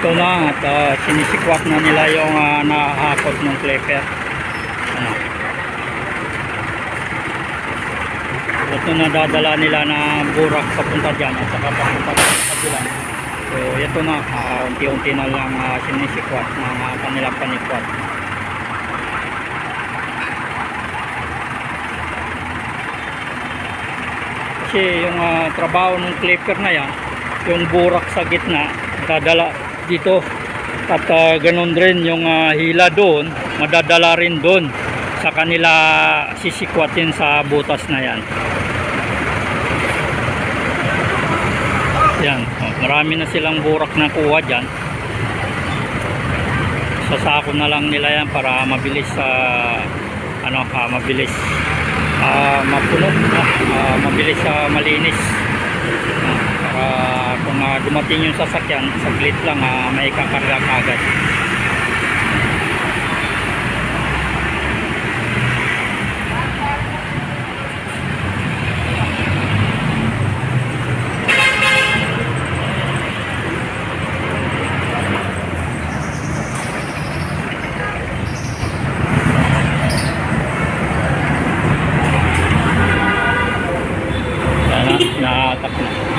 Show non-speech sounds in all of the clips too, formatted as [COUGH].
Ito na at ah, sinisikwat na nila yung uh, nakahakot ng clipper. Ano. Ito na dadala nila na burak papunta dyan at saka papunta sa. So ito na, ah, unti-unti na lang uh, sinisikwat ng uh, kanilang panikwat. Kasi yung ah, trabaho ng clipper na yan, yung burak sa gitna, dadala dito. At ah, ganun rin yung ah, hila doon, madadala rin doon sa kanila sisikwatin sa butas na yan. Yan, oh, marami na silang burak na kuha dyan. Sasako na lang nila yan para mabilis sa ano ah, mabilis ah, mapuno, ah, mabilis sa malinis. Ah, para kung ah, dumating yung sasakyan, saglit lang ah, may kakarga agad. Na, naatak na.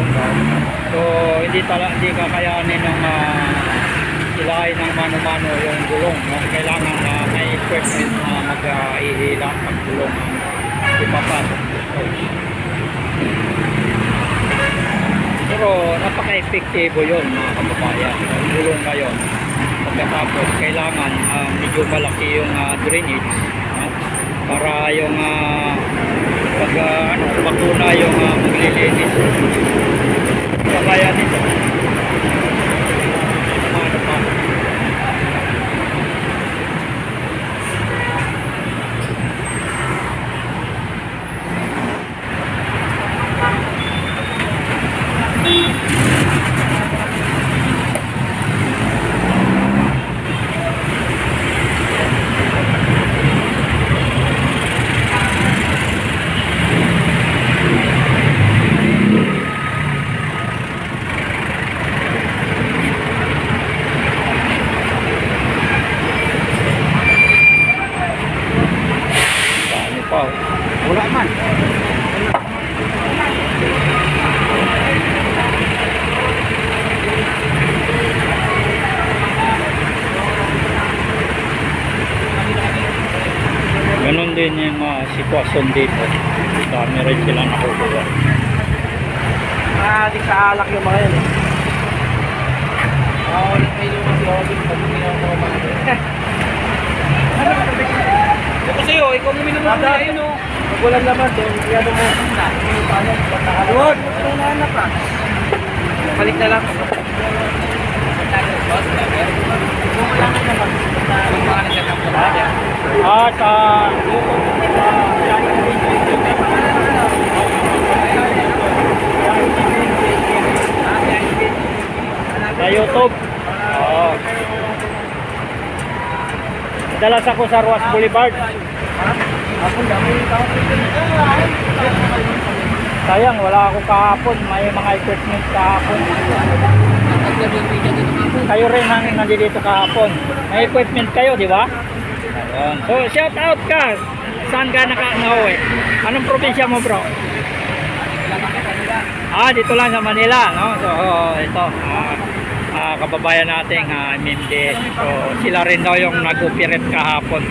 Daw. So, hindi tala, hindi kakayanin ng uh, ilahin ng mano-mano yung gulong. No? Kailangan na may equipment na mag-ihila ang gulong ang ipapasok. So, pero napaka-epektibo yun mga kababayan. Yung gulong ngayon. Pagkatapos, kailangan ah, medyo malaki yung ah, drainage. no? Para yung ah, pag ah, ano, bakuna yung uh, maglilinis. Kaya nito. Ano pa? Dami pa. oh. Wala man. Ganon din yung mga sitwasyon dito. Dami rin sila nakukuha. Ah, di sa alak yung mga yan. eh. Oo, yung may lumang si Robin, pag uminom ko mga Ito sa'yo, ikaw uminom mo na yun, oh. Pag walang laman, then kaya mo nakaluwag. Ito na anak ka. Balik na lang. At ah, sa YouTube. Oo. Dalas ako sa Ruas Boulevard. Sayang, wala ako kahapon. May mga equipment kahapon. Kayo rin ang nandito kahapon. May equipment kayo, di ba? Ayun. So, shout out ka. Saan ka naka nauwi? Anong probinsya mo, bro? Ah, dito lang sa Manila, no? So, ito, ah, ah, kababayan nating uh, Mindi. So, sila rin daw yung nag-operate kahapon.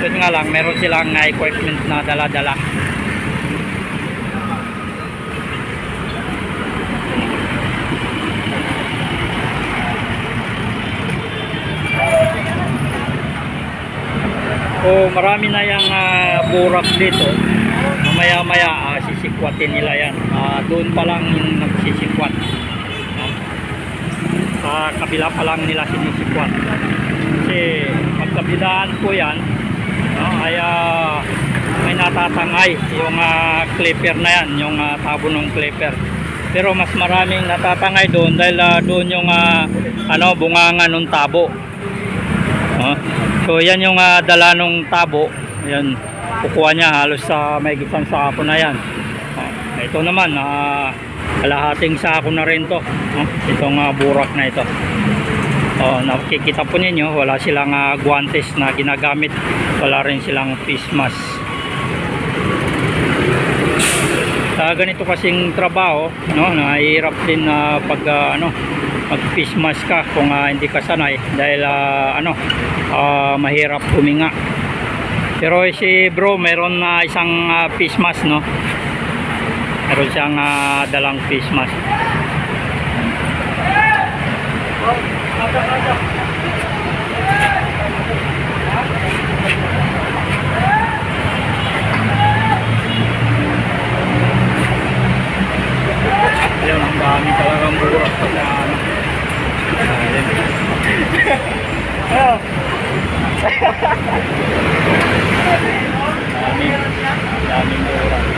Yun nga lang, meron silang ah, equipment na dala-dala. So marami na yung ah, burak dito. Mamaya maya ah, sisikwatin nila yan. Ah, doon pa lang yung nagsisikwat. Sa kabila pa lang nila sinisikwat. Kasi pagkabilaan po yan, no, ay ah, may natatangay yung ah, clipper na yan, yung ah, tabo ng clipper. Pero mas maraming natatangay doon dahil ah, doon yung ah, ano, bunganga ng tabo. Oh. So yan yung ah, dala ng tabo. Yan. Kukuha niya halos sa may isang sako na yan. Oh. Ito naman, ah, kalahating sako na rin to. Oh. Itong ah, burak na ito. Oh, nakikita po ninyo, wala silang ah, guantes na ginagamit. Wala rin silang face mask. Sa ganito kasing trabaho, no, nahihirap din na pag ah, ano, mag face mask ka kung ah, hindi ka sanay dahil ah, ano, ah, mahirap huminga. Pero eh, si bro, meron na isang ah, face mask, no? Meron siyang ah, dalang face mask. Ayun, ang dami talagang burak sa ano. Ayun. Ayun. [LAUGHS] Dami, daming burak.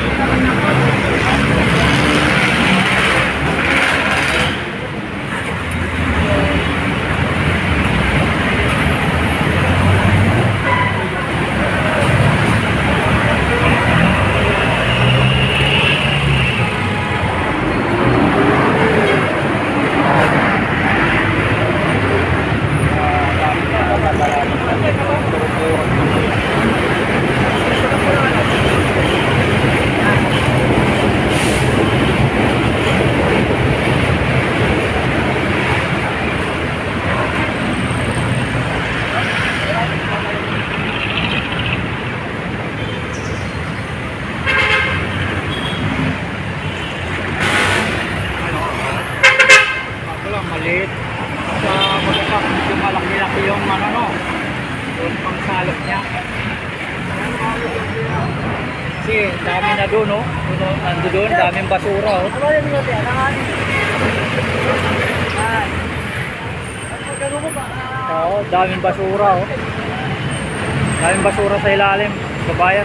Ako lang, maliit. Sa magkakap, medyo malaki-laki yung ano no. Yung pang salok niya. Kasi dami na doon, no? Oh. Nando doon, daming basura, oh. Ano. Ay. Magkano mo ba? Oo, daming basura, oh. Daming basura sa ilalim, sa bayan.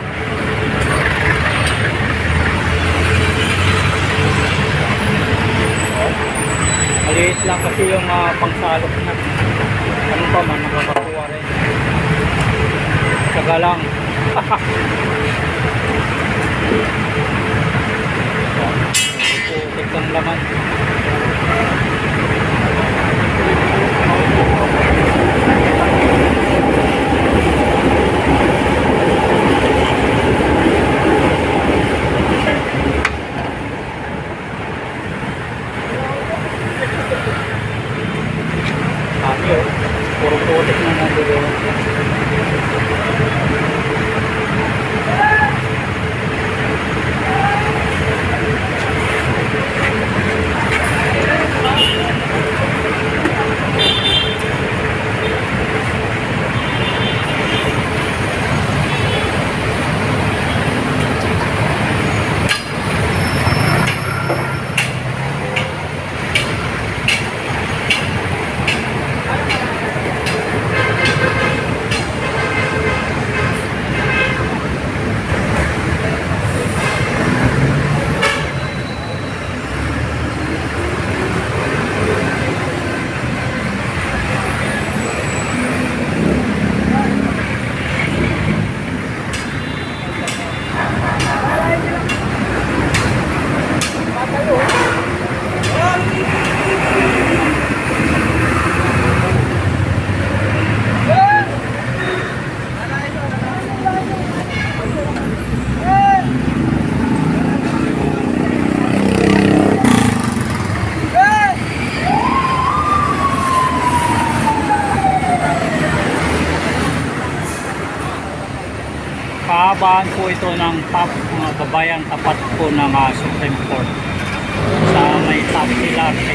Maliit lang kasi yung uh, pangsalok na. Ano pa man, nakakakuha rin. Tsaga lang. [LAUGHS] Putik ng laman. Dami oh. Puro putik na nandoon. Kahabaan po ito ng top, mga babayan tapat po ng ah, Supreme Court sa may top Pilarte.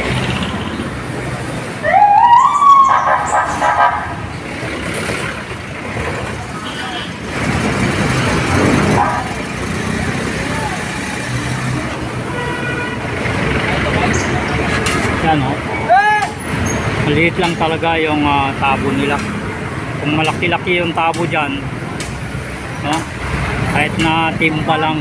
Yan o. Maliit lang talaga yung ah, tabo nila. Kung malaki-laki yung tabo dyan? Kahit na timba lang,